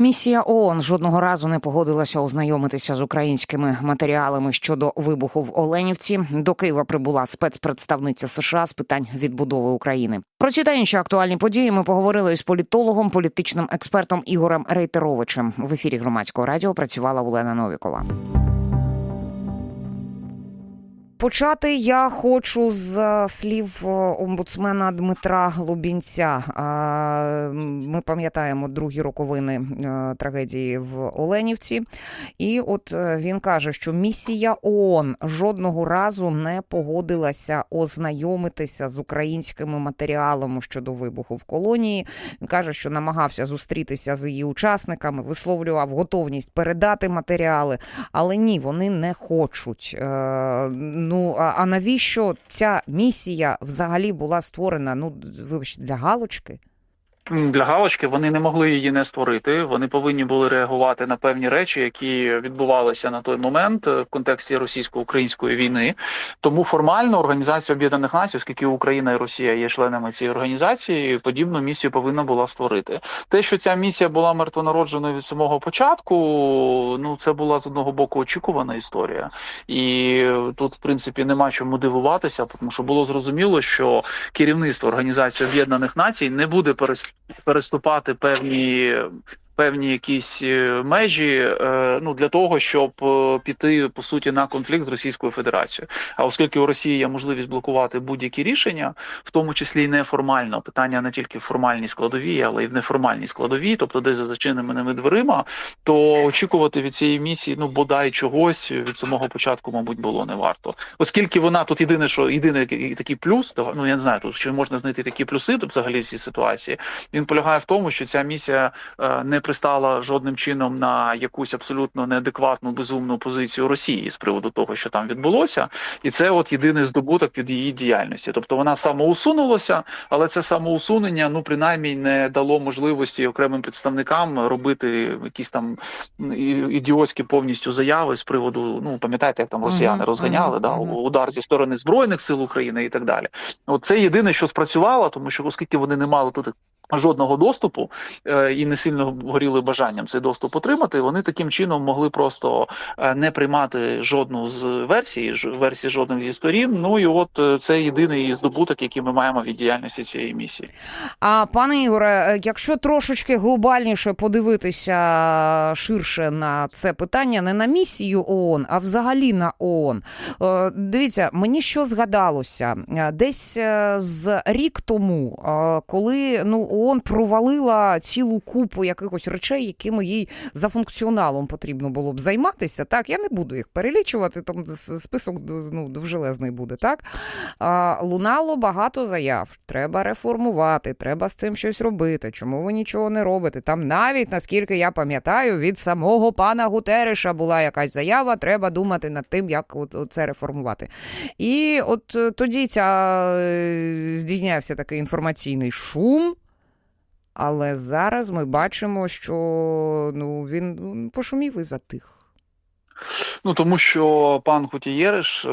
Місія ООН жодного разу не погодилася ознайомитися з українськими матеріалами щодо вибуху в Оленівці. До Києва прибула спецпредставниця США з питань відбудови України. Про ці та інші актуальні події ми поговорили із політологом, політичним експертом Ігорем Рейтеровичем. В ефірі громадського радіо працювала Олена Новікова. Почати я хочу з е, слів е, омбудсмена Дмитра Лубінця. А, Ми пам'ятаємо другі роковини е, трагедії в Оленівці. І от е, він каже, що місія ООН жодного разу не погодилася ознайомитися з українськими матеріалами щодо вибуху в колонії. Він каже, що намагався зустрітися з її учасниками, висловлював готовність передати матеріали, але ні, вони не хочуть. Ну а навіщо ця місія взагалі була створена? Ну вибачте, для галочки? Для галочки вони не могли її не створити. Вони повинні були реагувати на певні речі, які відбувалися на той момент е, в контексті російсько-української війни. Тому формально Організація Об'єднаних Націй, оскільки Україна і Росія є членами цієї організації, подібну місію повинна була створити. Те, що ця місія була мертвонародженою від самого початку, ну це була з одного боку очікувана історія, і тут, в принципі, нема чому дивуватися, тому що було зрозуміло, що керівництво Організації Об'єднаних Націй не буде перес- переступати певні. Певні якісь е, межі е, ну для того, щоб е, піти по суті на конфлікт з Російською Федерацією. А оскільки у Росії є можливість блокувати будь-які рішення, в тому числі й неформально, питання не тільки в формальній складовій, але й в неформальній складовій, тобто десь за зачиненими дверима, то очікувати від цієї місії ну бодай чогось від самого початку, мабуть, було не варто, оскільки вона тут єдине, що єдиний такий плюс, то ну я не знаю, тут чи можна знайти такі плюси тут взагалі в цій ситуації. Він полягає в тому, що ця місія не пристала жодним чином на якусь абсолютно неадекватну безумну позицію Росії з приводу того, що там відбулося, і це от єдиний здобуток від її діяльності. Тобто вона самоусунулася, але це самоусунення, ну принаймні не дало можливості окремим представникам робити якісь там ідіотські повністю заяви з приводу. Ну пам'ятаєте, як там росіяни розганяли мгм, да удар зі сторони збройних сил України і так далі. От це єдине, що спрацювало, тому що оскільки вони не мали тут жодного доступу е, і не сильно горіли бажанням цей доступ отримати, вони таким чином могли просто е, не приймати жодну з версій, версій жодних зі сторін. Ну і от е, це єдиний здобуток, який ми маємо від діяльності цієї місії. А пане Ігоре, якщо трошечки глобальніше подивитися ширше на це питання, не на місію ООН, а взагалі на ООН. Дивіться, мені що згадалося десь з рік тому, коли ну ООН провалила цілу купу якихось речей, якими їй за функціоналом потрібно було б займатися. Так, я не буду їх перелічувати, там список ну, довжелезний буде, так? А, лунало багато заяв. Треба реформувати, треба з цим щось робити. Чому ви нічого не робите? Там навіть, наскільки я пам'ятаю, від самого пана Гутереша була якась заява, треба думати над тим, як от, от це реформувати. І от е, тоді ця е, здійнявся такий інформаційний шум. Але зараз ми бачимо, що ну, він ну, пошумів і затих. Ну тому що пан Гутієриш, е,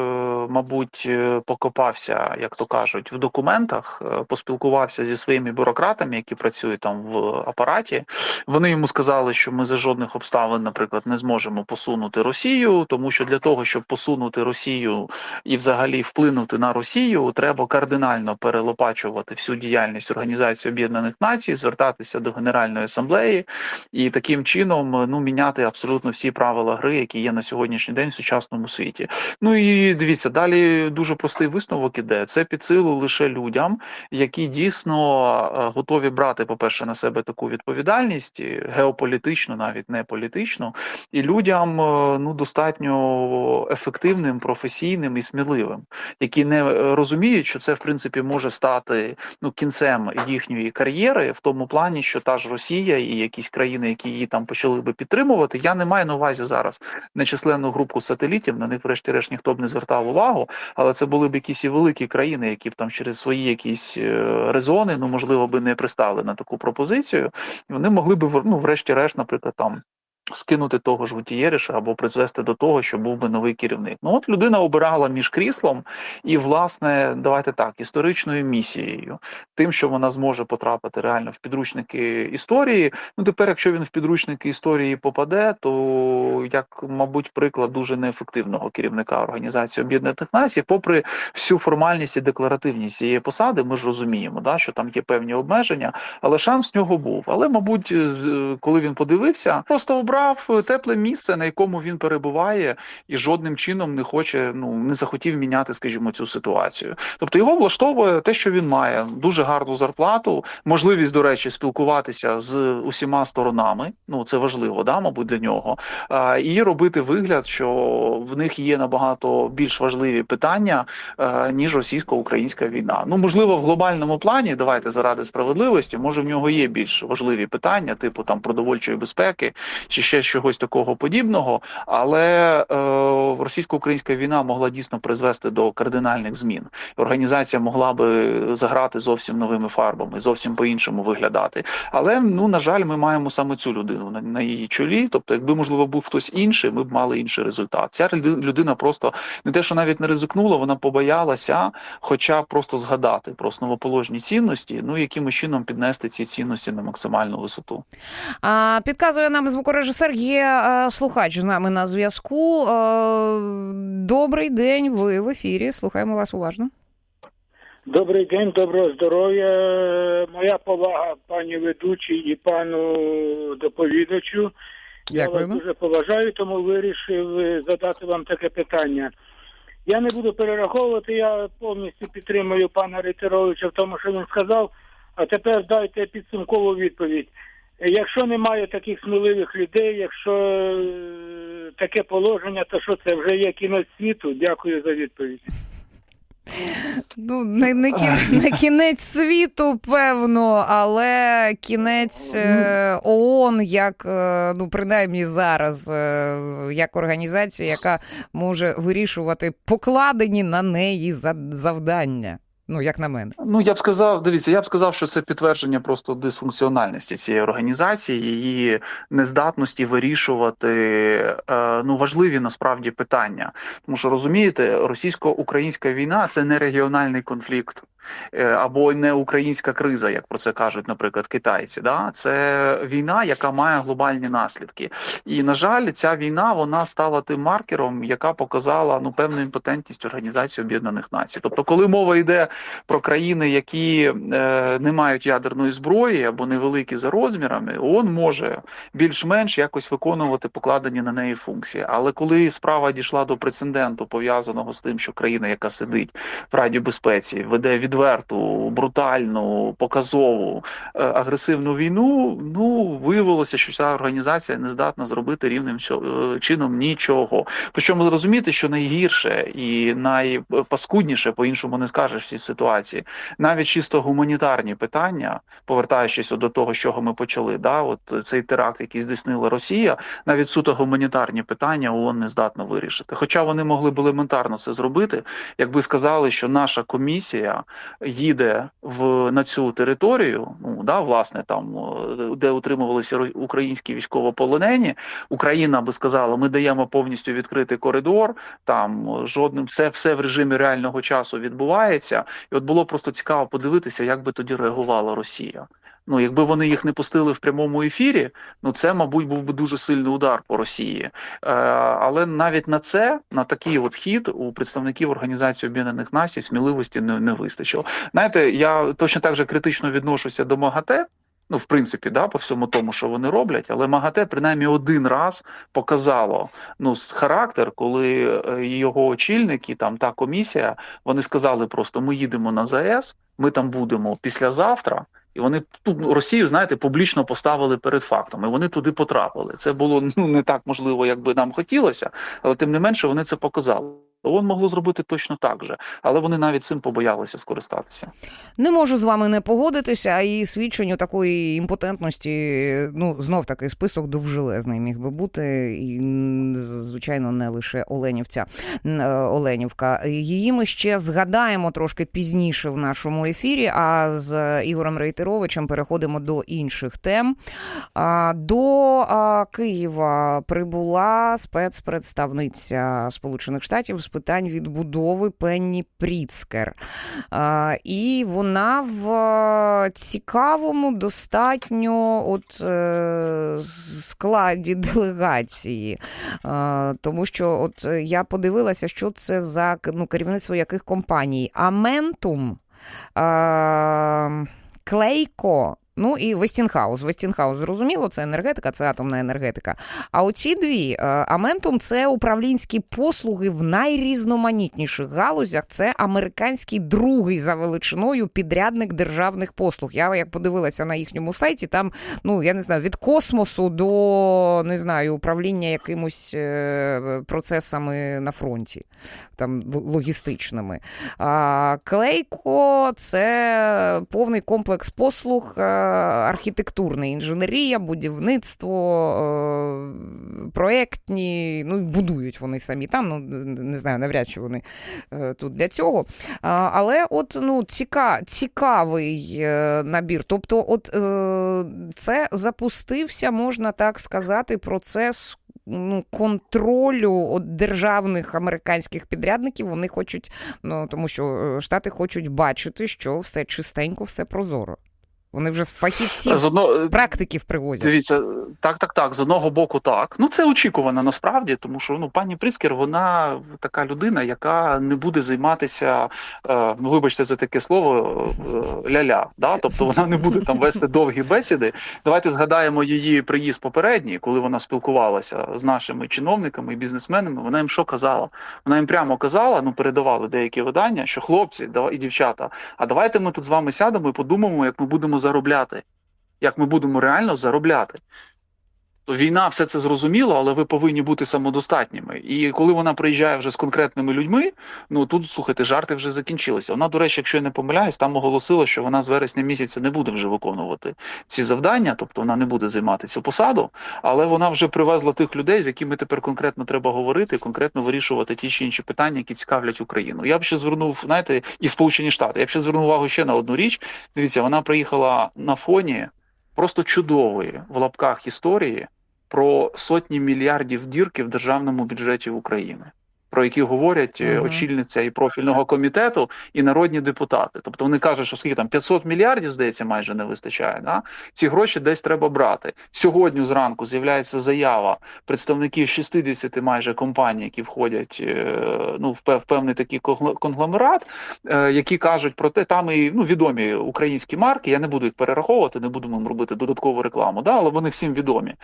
мабуть, е, покопався, як то кажуть, в документах, е, поспілкувався зі своїми бюрократами, які працюють там в апараті. Вони йому сказали, що ми за жодних обставин, наприклад, не зможемо посунути Росію, тому що для того, щоб посунути Росію і взагалі вплинути на Росію, треба кардинально перелопачувати всю діяльність Організації Об'єднаних Націй, звертатися до Генеральної асамблеї і таким чином ну міняти абсолютно всі правила гри, які є на сьогоднішній день в сучасному світі. Ну і дивіться, далі дуже простий висновок іде. Це під силу лише людям, які дійсно е, готові брати, по-перше, на себе таку відповідальність, геополітичну, навіть не політичну, і людям е, ну достатньо ефективним, професійним і сміливим, які не розуміють, що це в принципі може стати ну кінцем їхньої кар'єри, в тому плані, що та ж Росія і якісь країни, які її там почали би підтримувати. Я не маю на увазі зараз нечисленну групу сателітів. На них, врешті-решт, ніхто б не звертав увагу, але це були б якісь і великі країни, які б там через свої якісь е, резони, ну можливо, би не пристали на таку пропозицію. І вони могли б ну, врешті-решт, наприклад, там. Скинути того ж Гутієриша або призвести до того, що був би новий керівник. Ну от людина обирала між кріслом і, власне, давайте так, історичною місією, тим, що вона зможе потрапити реально в підручники історії. Ну тепер, якщо він в підручники історії попаде, то як, мабуть, приклад дуже неефективного керівника Організації Об'єднаних Націй, попри всю формальність і декларативність цієї посади, ми ж розуміємо, да, що там є певні обмеження, але шанс в нього був. Але, мабуть, коли він подивився, просто обрав е, тепле місце, на якому він перебуває, і жодним чином не хоче, ну не захотів міняти, скажімо, цю ситуацію. Тобто його влаштовує те, що він має дуже гарну зарплату, можливість, до речі, спілкуватися з усіма сторонами. Ну це важливо, да, мабуть, для нього. І робити вигляд, що в них є набагато більш важливі питання, е, ніж російсько-українська війна. Ну можливо, в глобальному плані, давайте заради справедливості, може в нього є більш важливі питання, типу там продовольчої безпеки чи ще чогось такого подібного. Але е, російсько-українська війна могла дійсно призвести до кардинальних змін. Організація могла би заграти зовсім новими фарбами, зовсім по-іншому виглядати. Але ну на жаль, ми маємо саме цю людину на, на її чолі. Тобто, якби можливо був хтось інший, ми б мали інший результат. Ця людина просто не те, що навіть не ризикнула, вона побоялася, хоча просто згадати про основоположні цінності, ну якимось чином піднести ці цінності на максимальну висоту. А, підказує нам звукорежисер, є е, слухач з нами на зв'язку. Е, добрий день, ви в ефірі. Слухаємо вас уважно. Добрий день, доброго здоров'я. Моя повага пані ведучій і пану доповідачу. Я вас дуже поважаю, тому вирішив е, задати вам таке питання. Я не буду перераховувати, я повністю підтримую пана Рейтеровича в тому, що він сказав. А тепер дайте підсумкову відповідь. Якщо немає таких сміливих людей, якщо е, таке положення, то що це вже є кінець світу? Дякую за відповідь. Ну, не, не, кін, не кінець світу, певно, але кінець е, ООН, як е, ну принаймні зараз, е, як організація, яка може вирішувати покладені на неї за- завдання. Ну, як на мене. Ну я б сказав, дивіться, я б сказав, що це підтвердження просто дисфункціональності цієї організації, її нездатності вирішувати е, ну важливі насправді питання. Тому що розумієте, російсько-українська війна це не регіональний конфлікт. е, Або не українська криза, як про це кажуть, наприклад, китайці. Да? Це війна, яка має глобальні наслідки. І на жаль, ця війна вона стала тим маркером, яка показала ну певну імпотентність Організації Об'єднаних Націй. Тобто, коли мова йде про країни, які е, не мають ядерної зброї або невеликі за розмірами, ООН може більш-менш якось виконувати покладені на неї функції. Але коли справа дійшла до прецеденту, пов'язаного з тим, що країна, яка сидить в Раді безпеці, веде відверту, брутальну, показову е, агресивну війну, ну виявилося, що ця організація не здатна зробити рівним е, чином нічого. Причому зрозуміти, що найгірше і найпаскудніше, по-іншому не скажеш ситуації, навіть чисто гуманітарні питання, повертаючись до того, з чого ми почали, да, от цей теракт, який здійснила Росія, навіть суто гуманітарні питання ООН не здатна вирішити. Хоча вони могли б елементарно це зробити, якби сказали, що наша комісія їде в на цю територію, ну да, власне, там де утримувалися українські військовополонені, Україна би сказала, ми даємо повністю відкритий коридор, там жодним все, все в режимі реального часу відбувається. І от було просто цікаво подивитися, як би тоді реагувала Росія. Ну, якби вони їх не пустили в прямому ефірі, ну це, мабуть, був би дуже сильний удар по Росії. Е, але навіть на це, на такий от хід, у представників Організації Об'єднаних Націй сміливості не, не вистачило. Знаєте, я точно так же критично відношуся до МАГАТЕ. Ну, в принципі, да, по всьому тому, що вони роблять, але МАГАТЕ принаймні один раз показало ну характер, коли е, його очільники, там та комісія, вони сказали просто: ми їдемо на ЗАЕС, ми там будемо післязавтра. І вони тут ну, Росію, знаєте, публічно поставили перед фактом, і вони туди потрапили. Це було ну не так можливо, як би нам хотілося, але тим не менше вони це показали. ООН могло зробити точно так же, але вони навіть цим побоялися скористатися. Не можу з вами не погодитися, і свідченню такої імпотентності, ну знов таки список довжелезний міг би бути, і звичайно, не лише Оленівця е, Оленівка. Її ми ще згадаємо трошки пізніше в нашому ефірі. А з Ігорем Рейтеровичем переходимо до інших тем. До Києва прибула спецпредставниця Сполучених Штатів питань відбудови Пенні Пріцкер. І вона в е, цікавому достатньо от е, складі делегації. Тому що от е, я подивилася, що це за ну, керівництво яких компаній. Аментум, Клейко. Ну і Вестінхаус. Вестінхаус, зрозуміло, це енергетика, це атомна енергетика. А оці дві Аментум це управлінські послуги в найрізноманітніших галузях. Це американський другий за величиною підрядник державних послуг. Я як подивилася на їхньому сайті, там ну я не знаю від космосу до не знаю управління якимось е, процесами на фронті, там логістичними. А Клейко це повний комплекс послуг, е, архітектурний, інженерія, будівництво, е, проєктні, ну будують вони самі там. Ну не знаю, навряд чи вони е, тут для цього. Але от ну ціка, цікавий е, набір. Тобто, от це запустився, можна так сказати, процес. Ну, контролю от державних американських підрядників вони хочуть, ну тому що штати хочуть бачити, що все чистенько, все прозоро. Вони вже фахівців, З одного практиків привозять. Дивіться, так, так, так. З одного боку, так. Ну це очікувано насправді, тому що ну пані Пріскер, вона така людина, яка не буде займатися, е, ну вибачте за таке слово, е, ля-ля. Да? Тобто вона не буде там вести довгі бесіди. Давайте згадаємо її приїзд попередній, коли вона спілкувалася з нашими чиновниками і бізнесменами. Вона їм що казала? Вона їм прямо казала, ну передавали деякі видання, що хлопці і дівчата, а давайте ми тут з вами сядемо і подумаємо, як ми будемо заробляти як ми будемо реально заробляти. То війна все це зрозуміло, але ви повинні бути самодостатніми. І коли вона приїжджає вже з конкретними людьми, ну тут слухайте, жарти вже закінчилися. Вона, до речі, якщо я не помиляюсь, там оголосила, що вона з вересня місяця не буде вже виконувати ці завдання, тобто вона не буде займати цю посаду, але вона вже привезла тих людей, з якими тепер конкретно треба говорити, конкретно вирішувати ті чи інші питання, які цікавлять Україну. Я б ще звернув, знаєте, і Сполучені Штати. Я б ще звернув увагу ще на одну річ. Дивіться, вона приїхала на фоні просто чудової в лапках історії про сотні мільярдів дірки в державному бюджеті України, про які говорять е, Мгм. очільниця і профільного комітету, і народні депутати. Тобто вони кажуть, що скільки там 500 мільярдів, здається, майже не вистачає. Да? Ці гроші десь треба брати. Сьогодні зранку з'являється заява представників 60 майже компаній, які входять е, ну, в певний такий конгломерат, е, які кажуть про те, там і ну, відомі українські марки. Я не буду їх перераховувати, не будемо їм робити додаткову рекламу, да, але вони всім відомі.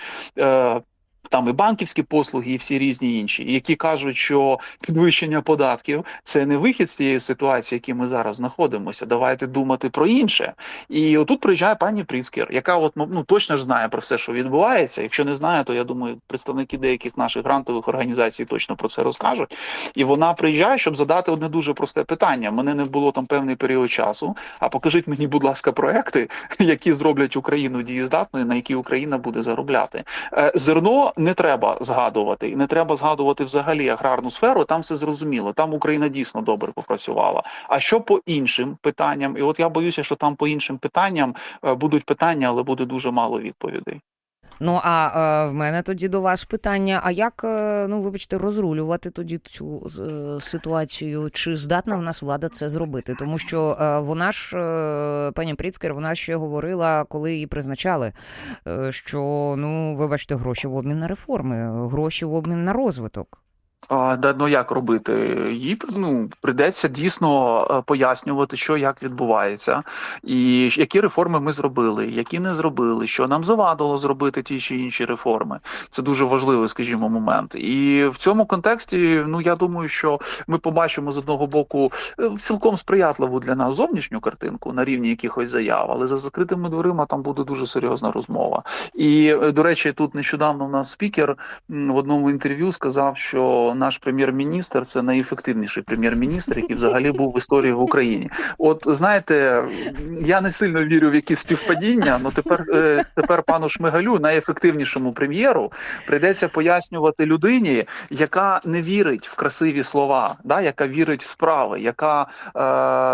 Там і банківські послуги, і всі різні інші, які кажуть, що підвищення податків це не вихід з тієї ситуації, в якій ми зараз знаходимося. Давайте думати про інше. І отут приїжджає пані Пріскер, яка от ну точно ж знає про все, що відбувається. Якщо не знає, то я думаю, представники деяких наших грантових організацій точно про це розкажуть. І вона приїжджає, щоб задати одне дуже просте питання. Мене не було там певний період часу. А покажіть мені, будь ласка, проекти, які зроблять Україну дієздатною, на які Україна буде заробляти. Е, Зерно не треба згадувати, і не треба згадувати взагалі аграрну сферу. Там все зрозуміло. Там Україна дійсно добре попрацювала. А що по іншим питанням? І от я боюся, що там по іншим питанням е, будуть питання, але буде дуже мало відповідей. Ну а е, в мене тоді до вас питання: а як е, ну вибачте, розрулювати тоді цю е, ситуацію? Чи здатна в нас влада це зробити? Тому що е, вона ж е, пані Пріцкер, вона ще говорила, коли її призначали, е, що ну вибачте, гроші в обмін на реформи, гроші в обмін на розвиток. А, да, ну як робити? Їй ну, прийдеться дійсно е, пояснювати, що як відбувається, і які реформи ми зробили, які не зробили, що нам завадило зробити ті чи інші реформи. Це дуже важливий, скажімо, момент. І в цьому контексті, ну я думаю, що ми побачимо з одного боку е, цілком сприятливу для нас зовнішню картинку на рівні якихось заяв, але за закритими дверима там буде дуже серйозна розмова. І е, до речі, тут нещодавно у нас спікер в одному інтерв'ю сказав, що наш прем'єр-міністр це найефективніший прем'єр-міністр, який взагалі був в історії в Україні. От знаєте, я не сильно вірю в якісь співпадіння. але тепер е, тепер пану Шмигалю, найефективнішому прем'єру, прийдеться пояснювати людині, яка не вірить в красиві слова, да, яка вірить в справи, яка е,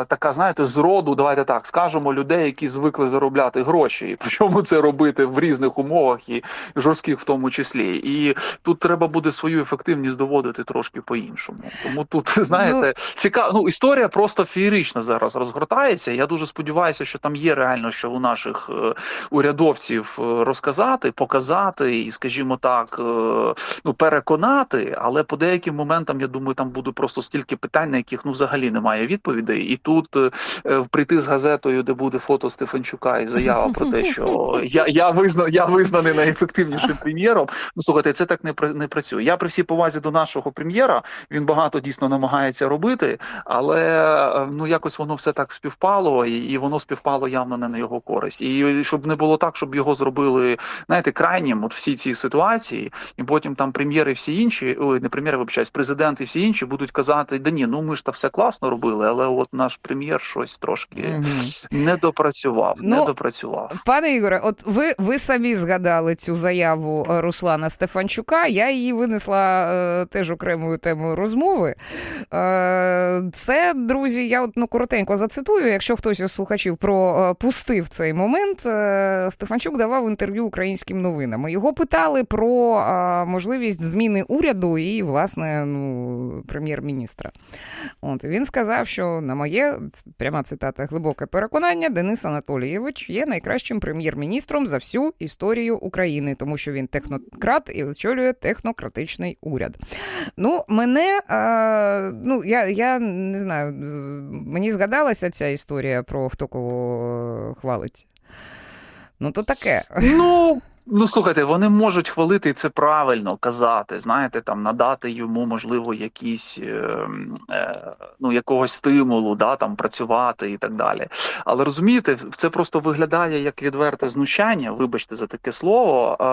така, знаєте, з роду, давайте так скажемо, людей, які звикли заробляти гроші, і причому це робити в різних умовах і жорстких в тому числі. І тут треба буде свою ефективність доводити трошки по-іншому. Тому тут знаєте, цікаво. Ну історія просто феєрично зараз розгортається. Я дуже сподіваюся, що там є реально, що у наших е, урядовців е, розказати, показати і, скажімо так, е, ну переконати. Але по деяким моментам я думаю, там буде просто стільки питань, на яких ну взагалі немає відповідей. І тут прийти з газетою, де буде фото Стефанчука і заява про те, що я, я визна, я визнаний найефективнішим прем'єром. Ну слухайте, це так не не працює. Я при всій повазі до нашого прем'єра. Він багато дійсно намагається робити, але е, ну якось воно все так співпало, і, і воно співпало явно не на його користь. І щоб не було так, щоб його зробили, знаєте, крайнім, от всі ці ситуації, і потім там прем'єри всі інші, ой, не прем'єри, вибачаюсь, президенти всі інші будуть казати: да ні, ну ми ж та все класно робили, але от наш прем'єр щось трошки Мгм. не допрацював, не Ну, допрацював. Пане Ігоре, от ви, ви самі згадали цю заяву е, Руслана Стефанчука. Я її винесла е, теж окремою темою розмови. Е, це, друзі, я от, ну, коротенько зацитую. Якщо хтось із слухачів пропустив цей момент, е, Стефанчук давав інтерв'ю українським новинам. Його питали про е, можливість зміни уряду і, власне, ну, прем'єр-міністра. От він сказав, що на моє пряма цитата глибоке переконання, Денис Анатолійович є найкращим прем'єр-міністром за всю історію України, тому що він технократ і очолює технократичний уряд. Ну, мене а, ну я, я не знаю, е, мені згадалася ця історія про хто кого е, хвалить. Ну, то таке. Ну. Ну, слухайте, вони можуть хвалити це правильно казати. Знаєте, там надати йому можливо якісь е, е, ну якогось стимулу, да там працювати і так далі. Але розумієте, це просто виглядає як відверте знущання. Вибачте за таке слово. Е,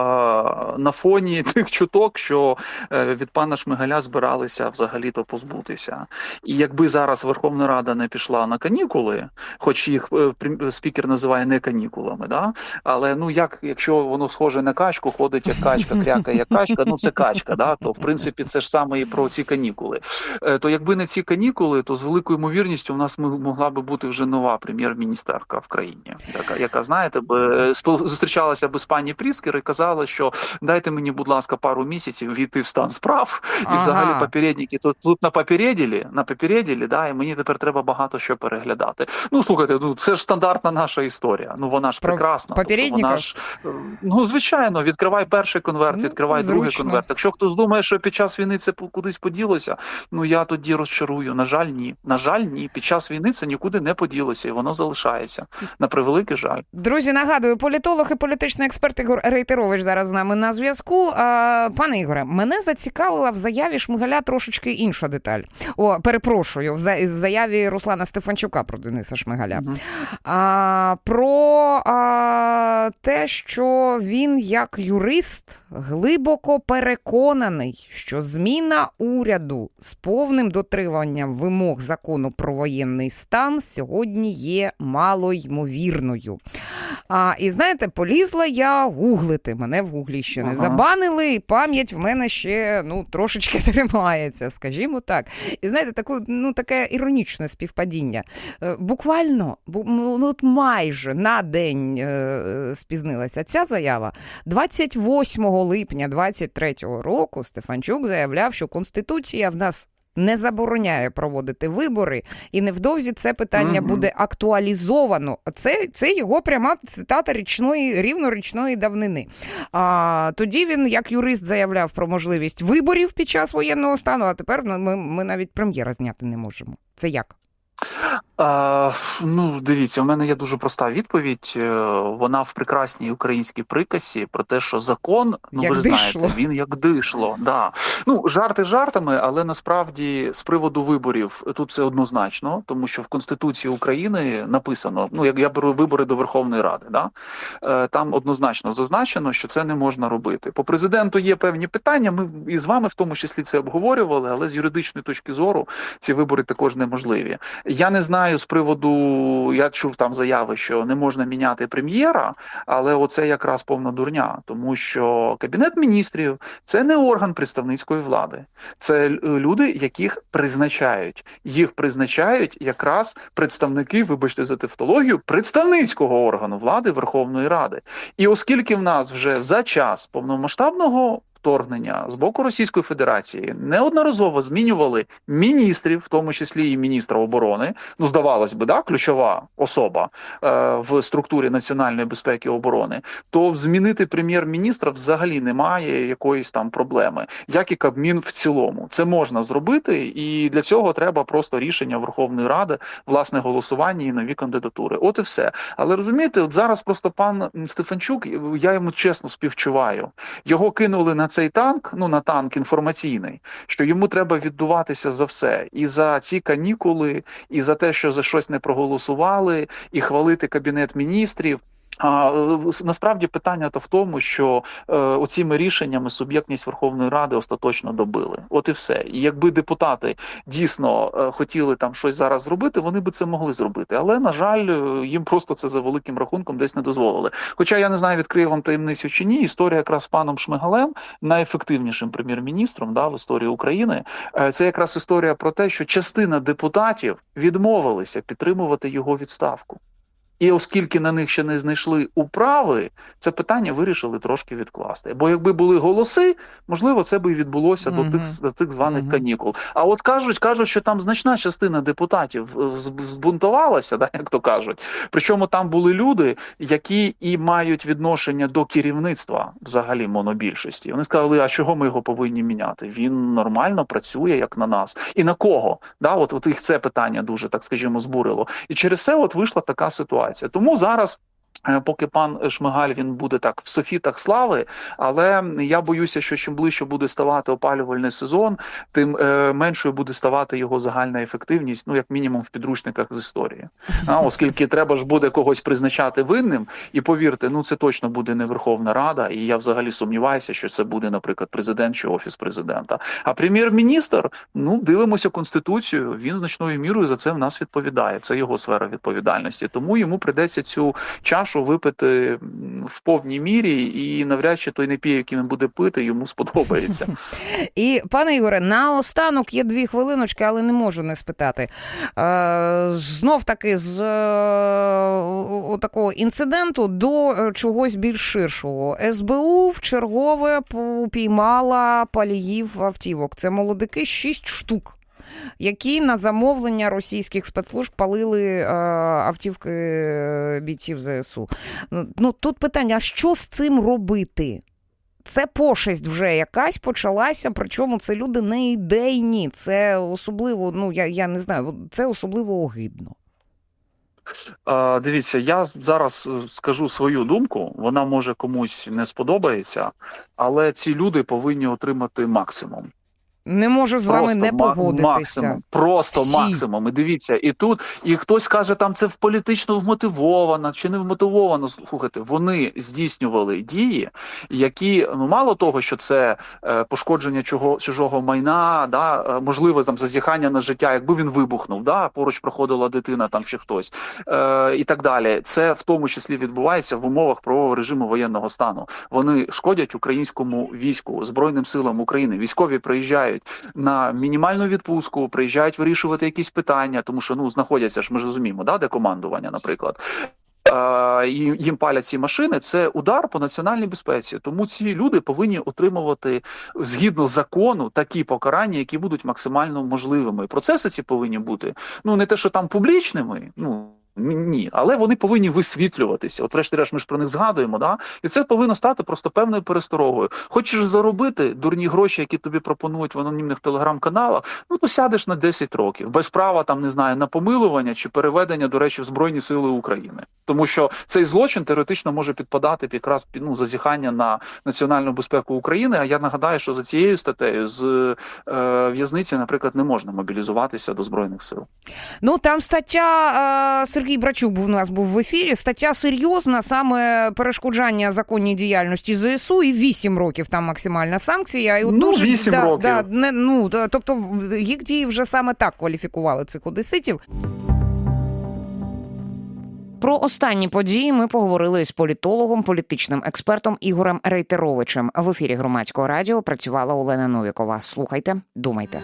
на фоні тих чуток, що е, від пана Шмигаля збиралися взагалі-то позбутися. І якби зараз Верховна Рада не пішла на канікули, хоч їх е, спікер називає не канікулами, да але ну як якщо воно схоже на качку, ходить як качка, крякає як качка, ну це качка, да, то в принципі це ж саме і про ці канікули. Е, То якби не ці канікули, то з великою ймовірністю у нас могла би бути вже нова прем'єр-міністерка в країні, яка, яка знаєте, би е, зустрічалася би з пані Пріскер і казала, що дайте мені, будь ласка, пару місяців війти в стан справ, і Ага. взагалі попередники тут, тут на попереділі, на попереділі, да, і мені тепер треба багато що переглядати. Ну слухайте, ну це ж стандартна наша історія. Ну вона ж прекрасна. Тобто вона ж ну звичайно, відкривай перший конверт, Ну, відкривай другий конверт. Якщо хтось думає, що під час війни це кудись поділося, ну я тоді розчарую. На жаль, ні. На жаль, ні. Під час війни це нікуди не поділося, і воно залишається. На превеликий жаль. Друзі, нагадую, політолог і політичний експерт Ігор Рейтерович зараз з нами на зв'язку. Пане Ігоре, мене зацікавила в заяві Шмигаля трошечки інша деталь. О, перепрошую, в заяві Руслана Стефанчука про Дениса Шмигаля. Мгм. А, про а, те, що він як юрист глибоко переконаний, що зміна уряду з повним дотриманням вимог закону про воєнний стан сьогодні є малоймовірною. А, і знаєте, полізла я гуглити. Мене в гуглі ще не Ага. забанили, і пам'ять в мене ще ну, трошечки тримається, скажімо так. І знаєте, таку, ну, таке іронічне співпадіння. Е, Буквально, бу- ну, от майже на день е, спізнилася ця заява. 28 липня 23-го року Стефанчук заявляв, що Конституція в нас. Не забороняє проводити вибори, і невдовзі це питання Мгм. буде актуалізовано. Це, це його пряма цитата річної, рівно річної давнини. А, тоді він, як юрист, заявляв про можливість виборів під час воєнного стану, а тепер ну, ми, ми навіть прем'єра зняти не можемо. Це як? А, ну, дивіться, у мене є дуже проста відповідь. Е, Вона в прекрасній українській приказці про те, що закон, ну Як ви дишло. знаєте, він як дишло. Да. Ну, жарти жартами, але насправді з приводу виборів тут все однозначно, тому що в Конституції України написано: ну, як я беру вибори до Верховної Ради, да? е, там однозначно зазначено, що це не можна робити. По президенту є певні питання. Ми і з вами в тому числі це обговорювали, але з юридичної точки зору ці вибори також неможливі. Я не знаю з приводу, я чув там заяви, що не можна міняти прем'єра, але оце якраз повна дурня, тому що кабінет міністрів це не орган представницької влади, це люди, яких призначають. Їх призначають якраз представники, вибачте за тевтологію, представницького органу влади Верховної Ради. І оскільки в нас вже за час повномасштабного вторгнення з боку Російської Федерації неодноразово змінювали міністрів, в тому числі і міністра оборони. Ну, здавалось би, да, ключова особа е, в структурі національної безпеки і оборони, то змінити прем'єр-міністра взагалі немає якоїсь там проблеми, як і Кабмін в цілому. Це можна зробити, і для цього треба просто рішення Верховної Ради, власне голосування і нові кандидатури. От і все. Але розумієте, от зараз просто пан Стефанчук, я йому чесно співчуваю. Його кинули на цей танк, ну на танк інформаційний, що йому треба віддуватися за все, і за ці канікули, і за те, що за щось не проголосували, і хвалити кабінет міністрів. А насправді питання то в тому, що е, оціми рішеннями суб'єктність Верховної Ради остаточно добили. От і все. І якби депутати дійсно е, хотіли там щось зараз зробити, вони би це могли зробити. Але на жаль, е, їм просто це за великим рахунком десь не дозволили. Хоча я не знаю, відкрию вам таємницю чи ні. Історія якраз з паном Шмигалем, найефективнішим прем'єр-міністром да, в історії України, е, це якраз історія про те, що частина депутатів відмовилися підтримувати його відставку. І оскільки на них ще не знайшли управи, це питання вирішили трошки відкласти. Бо якби були голоси, можливо, це би і відбулося до тих до тих званих Мгм. канікул. А от кажуть, кажуть, що там значна частина депутатів е, збунтувалася, да, як то кажуть. Причому там були люди, які і мають відношення до керівництва взагалі монобільшості. Вони сказали, а чого ми його повинні міняти? Він нормально працює, як на нас. І на кого? Да, от, от їх це питання дуже, так скажімо, збурило. І через це от вийшла така ситуація. Тому зараз. Е, Поки пан Шмигаль він буде так в софітах слави, але я боюся, що чим ближче буде ставати опалювальний сезон, тим е, меншою буде ставати його загальна ефективність, ну як мінімум в підручниках з історії. А оскільки треба ж буде когось призначати винним, і повірте, ну це точно буде не Верховна Рада, і я взагалі сумніваюся, що це буде, наприклад, президент чи офіс президента. А прем'єр-міністр, ну дивимося конституцію. Він значною мірою за це в нас відповідає. Це його сфера відповідальності. Тому йому придеться цю чашу випити в повній мірі, і навряд чи той напій, який він буде пити, йому сподобається. І пане Ігоре, наостанок є дві хвилиночки, але не можу не спитати. Е, знов таки з е, такого інциденту до е, чогось більш ширшого. СБУ в чергове упіймала паліїв автівок. Це молодики, шість штук. Які на замовлення російських спецслужб палили е, автівки е, бійців ЗСУ. Ну тут питання: а що з цим робити? Це пошесть вже якась почалася, причому це люди не ідейні. Це особливо, ну я, я не знаю, це особливо огидно. Дивіться, я зараз е, скажу свою думку. Вона може комусь не сподобається, але ці люди повинні отримати максимум. Не можу з вами не погодитися. Максимум, просто Всі. максимум. І дивіться, і тут, і хтось каже, там це в політично вмотивовано чи не вмотивовано. Слухайте, вони здійснювали дії, які ну мало того, що це е, пошкодження чого чужого майна, да е, можливо, там зазіхання на життя, якби він вибухнув, да поруч проходила дитина там чи хтось, е, і так далі. Це в тому числі відбувається в умовах правового режиму воєнного стану. Вони шкодять українському війську, збройним силам України. Військові приїжджають на мінімальну відпустку, приїжджають вирішувати якісь питання, тому що ну знаходяться ж, ми ж розуміємо, да, де командування, наприклад. Їм палять ці машини. Це удар по національній безпеці. Тому ці люди повинні отримувати згідно закону такі покарання, які будуть максимально можливими. Процеси ці повинні бути ну не те, що там публічними. Ну Ні, але вони повинні висвітлюватися. От, врешті-решт, ми ж про них згадуємо. Да? І це повинно стати просто певною пересторогою. Хочеш заробити дурні гроші, які тобі пропонують в анонімних телеграм-каналах, ну то сядеш на 10 років без права там не знаю на помилування чи переведення, до речі, в Збройні Сили України, тому що цей злочин теоретично може підпадати якраз під ну зазіхання на національну безпеку України. А я нагадаю, що за цією статтею з е, в'язниці, наприклад, не можна мобілізуватися до збройних сил. Ну там стаття е, Сергій Брачук був у нас був в ефірі. Стаття серйозна, саме перешкоджання законній діяльності ЗСУ, і 8 років там максимальна санкція. І от Ну, дуже 8 да, років. Да, не, ну тобто їх дії вже саме так кваліфікували цих одеситів. Про останні події ми поговорили з політологом, політичним експертом Ігорем Рейтеровичем. В ефірі громадського радіо працювала Олена Новікова. Слухайте, думайте.